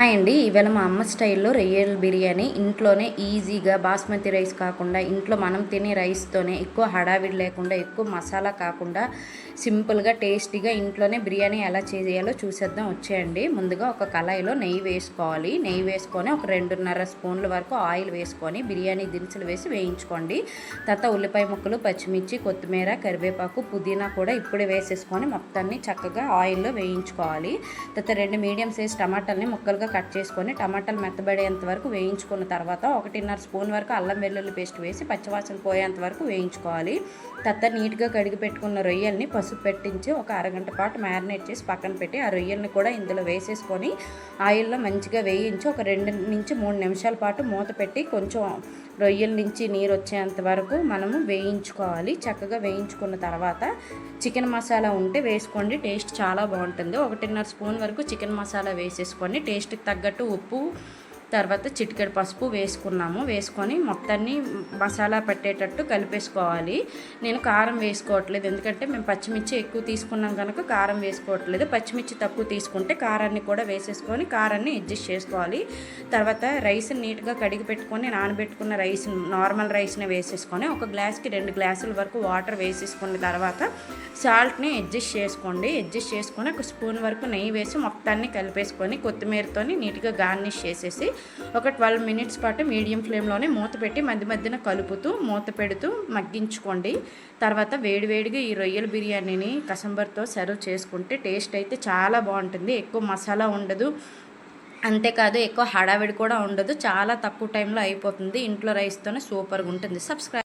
Hi అండి ఇవాళ మా అమ్మ స్టైల్లో రొయ్యల బిర్యానీ. ఇంట్లోనే ఈజీగా బాస్మతి రైస్ కాకుండా ఇంట్లో మనం తినే రైస్తోనే ఎక్కువ హడావిడి లేకుండా ఎక్కువ మసాలా కాకుండా సింపుల్గా టేస్టీగా ఇంట్లోనే బిర్యానీ ఎలా చేయాలో చూసేద్దాం. వచ్చేయండి. ముందుగా ఒక కళాయిలో నెయ్యి వేసుకోవాలి. నెయ్యి వేసుకొని ఒక రెండున్నర స్పూన్ల వరకు ఆయిల్ వేసుకొని బిర్యానీ దినుసులు వేసి వేయించుకోండి. తర్వాత ఉల్లిపాయ ముక్కలు పచ్చిమిర్చి కొత్తిమీర కరివేపాకు పుదీనా కూడా ఇప్పుడే వేసేసుకొని మొత్తాన్ని చక్కగా ఆయిల్లో వేయించుకోవాలి. తర్వాత రెండు మీడియం సైజ్ టమాటాలని ముక్కలుగా కట్ చేసుకొని టమాటాలు మెత్తబడేంత వరకు వేయించుకున్న తర్వాత ఒకటిన్నర స్పూన్ వరకు అల్లం వెల్లుల్లి పేస్ట్ వేసి పచ్చివాసన పోయేంత వరకు వేయించుకోవాలి. తర్వాత నీట్గా కడిగి పెట్టుకున్న రొయ్యల్ని పసుపు పెట్టించి ఒక అరగంట పాటు మ్యారినేట్ చేసి పక్కన పెట్టి ఆ రొయ్యల్ని కూడా ఇందులో వేసేసుకొని ఆయిల్లో మంచిగా వేయించి ఒక రెండు నుంచి మూడు నిమిషాల పాటు మూత పెట్టి కొంచెం రొయ్యల నుంచి నీరు వచ్చేంత వరకు మనము వేయించుకోవాలి. చక్కగా వేయించుకున్న తర్వాత చికెన్ మసాలా ఉంటే వేసుకోండి టేస్ట్ చాలా బాగుంటుంది. ఒకటిన్నర స్పూన్ వరకు చికెన్ మసాలా వేసేసుకోండి. టేస్ట్కి తగ్గట్టు ఉప్పు తర్వాత చిటికెడు పసుపు వేసుకున్నాము. వేసుకొని మొత్తాన్ని మసాలా పట్టేటట్టు కలిపేసుకోవాలి. నేను కారం వేసుకోవట్లేదు. ఎందుకంటే మేము పచ్చిమిర్చి ఎక్కువ తీసుకున్నాం కనుక కారం వేసుకోవట్లేదు. పచ్చిమిర్చి తక్కువ తీసుకుంటే కారాన్ని కూడా వేసేసుకొని కారాన్ని అడ్జస్ట్ చేసుకోవాలి. తర్వాత రైస్ నీట్గా కడిగి పెట్టుకొని నానబెట్టుకున్న రైస్ నార్మల్ రైస్ని వేసేసుకొని ఒక గ్లాస్కి రెండు గ్లాసుల వరకు వాటర్ వేసేసుకున్న తర్వాత సాల్ట్ని అడ్జస్ట్ చేసుకోండి. అడ్జస్ట్ చేసుకొని ఒక స్పూన్ వరకు నెయ్యి వేసి మొత్తాన్ని కలిపేసుకొని కొత్తిమీరతో నీట్గా గార్నిష్ చేసేసి ఒక ట్వెల్వ్ మినిట్స్ పాటు మీడియం ఫ్లేమ్లోనే మూత పెట్టి మధ్య మధ్యన కలుపుతూ మూత పెడుతూ మగ్గించుకోండి. తర్వాత వేడివేడిగా ఈ రొయ్యల బిర్యానీని కసంబర్తో సర్వ్ చేసుకుంటే టేస్ట్ అయితే చాలా బాగుంటుంది. ఎక్కువ మసాలా ఉండదు. అంతేకాదు ఎక్కువ హడావిడి కూడా ఉండదు. చాలా తక్కువ టైంలో అయిపోతుంది. ఇంట్లో రైస్తోనే సూపర్గా ఉంటుంది. సబ్స్క్రైబ్